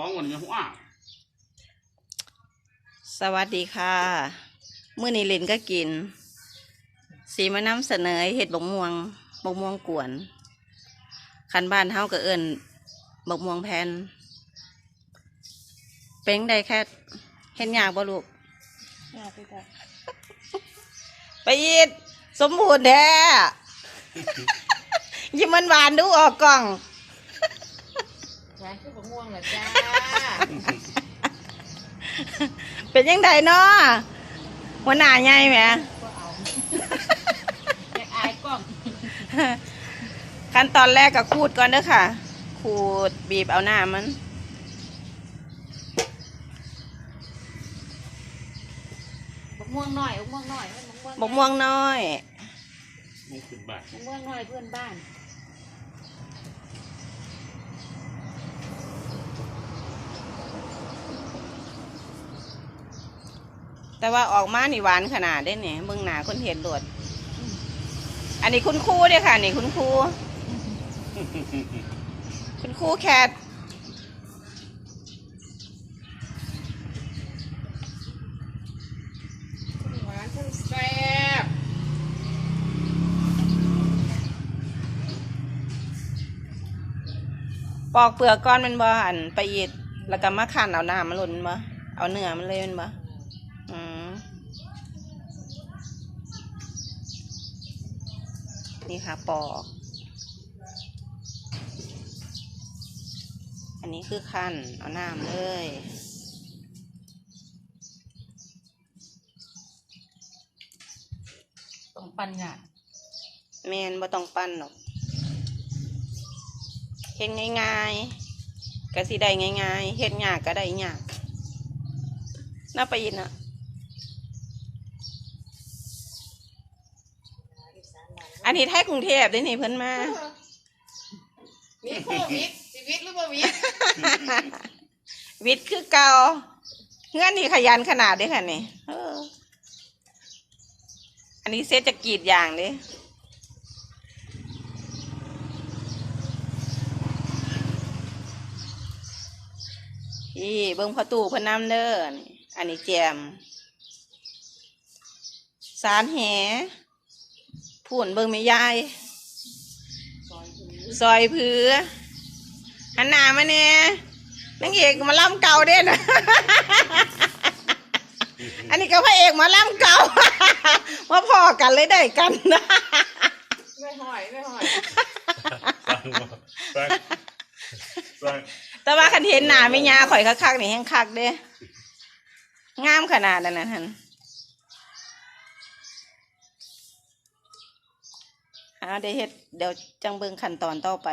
ของวันนี้หัวสวัสดีค่ะมื้อนี้ลินก็กิน สีมานำเสนอเห็ดบกม่วงบกม่วงกวนคันบ้านเฮาก็เอิ้นบกม่วงแผ่นเป็นได้แค่เห็นยากบ่ลูกอยากไปจ้ะไปอีดสมบูรณ์แท้ยิ้มมันหวานๆดูออกกล่อง ร้านคือมะม่วงเหรอจ้าเป็นยังไงเนาะหัวหน้าใหญ่แหมก็เอาอยากอายกล้องขั้นตอนแรกก็ขูดก่อนเด้อค่ะ ขูดบีบเอาหน้ามันมะม่วงหน่อยมะม่วงหน่อยมะม่วงบกม่วงน้อยมุกขึ้นบ้านมะม่วงหน่อยเพื่อนบ้าน แต่ว่าออกมานี่หวานขนาดได้เนี่ยเบิ่งหนาคนเห็นโดดอันนี้คุณครูเด้อค่ะ นี่คุณครูคุณครูแคทหวานทั้งแซ่บปอกเปลือกก้อนมันบ่อันไปอีดแล้วก็มาขันเอาหน้ามันหล่นบ่เอาเนื้อมันเลยมันบ่ อืมนี่ค่ะปอกอันนี้คือขั้นเอาน้ำเลยต้องปั่นหยาดแมนบ่ต้องปั้นหรอกเฮ็ดง่ายๆก็สิได้ง่ายๆเฮ็ดยากก็ได้ยากน่าไปยินอะ อันนี้ไทยกรุงเทพได้นี่เพิ่นมา มีโควิดชีวิตหรือเปล่าวิทวิทย์คือเก่าเงื่อนนี่ขยันขนาดเด้อค่ะนี่เอออันนี้เซตจะกรีดอย่างเด้พี่เบิ้งพอตู่เพนน้ำเด้อนี่อันนี้แจม สารแห พูนเบิ้งไม่ยายซอยถึงซอยผือหันหน้ามาเนี่ยนางเอกมาล่ำเก่าเด่นะอันนี้ก็พระเอกมาล่ำเก่ามาพอกันเลยได้กันนะไม่หอยไม่หอยสั่งบ่สั่งสั่งแต่ว่าคันเห็นหน้าไม่ยาข่อยคักๆนี่แห้งคักเด้งามขนาดนั้นนะท่าน อาเดี๋ยวเฮ็ดเดี๋ยวจังเบิ่งขั้นตอนต่อไป